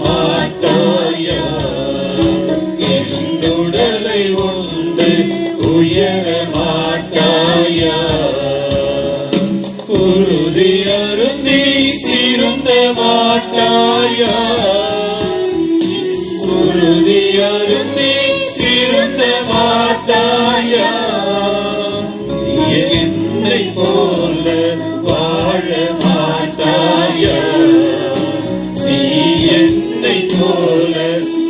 மாட்டாயா? என்னுடலை ஒன்று உயர மாட்டாயா? குருதி அருந்தி திருந்த மாட்டாயா? குருதி அருந்தி திருந்த மாட்டாயா? என்னை போ என்னை போல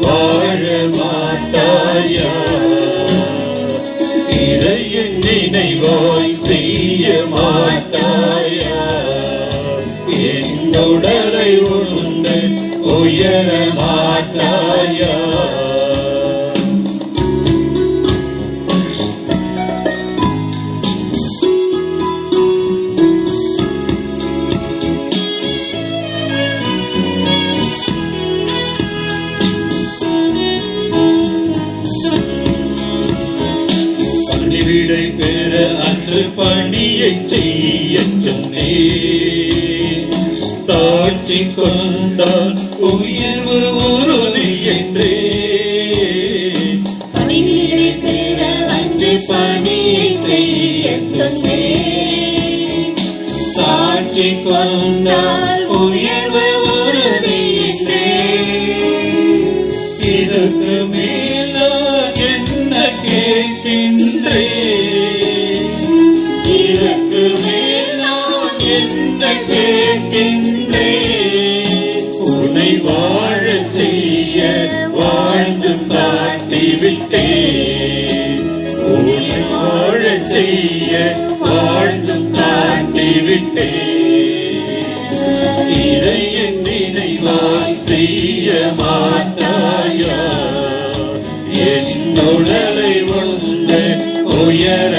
வாழ மாட்டாயா இறையின் நினைவாய் செய்ய மாட்டாயா என் உடலை உண்டு உயர மாட்டாயா பணிவிடை பெற அன்று பணியை செய்ய சொன்னே தாட்சி கொண்டால் உயர்வு உறுதி என்றே பணியை செய்யச் சொன்னேன். சாட்சி கொண்டால் உயர்வு உறுதி என்றே இதற்கு மேல் என்ன கேட்கின்றேன்? கேட்கின்றேன் உன்னை வாழ செய்ய வாழ்ந்து காட்டிவிட்டேன் உன்னை வாழ செய்ய வாழ்ந்து காட்டிவிட்டேன் இறையின் நினைவாய் செய்ய மாட்டாயா? என் உடலை உண்டு உயர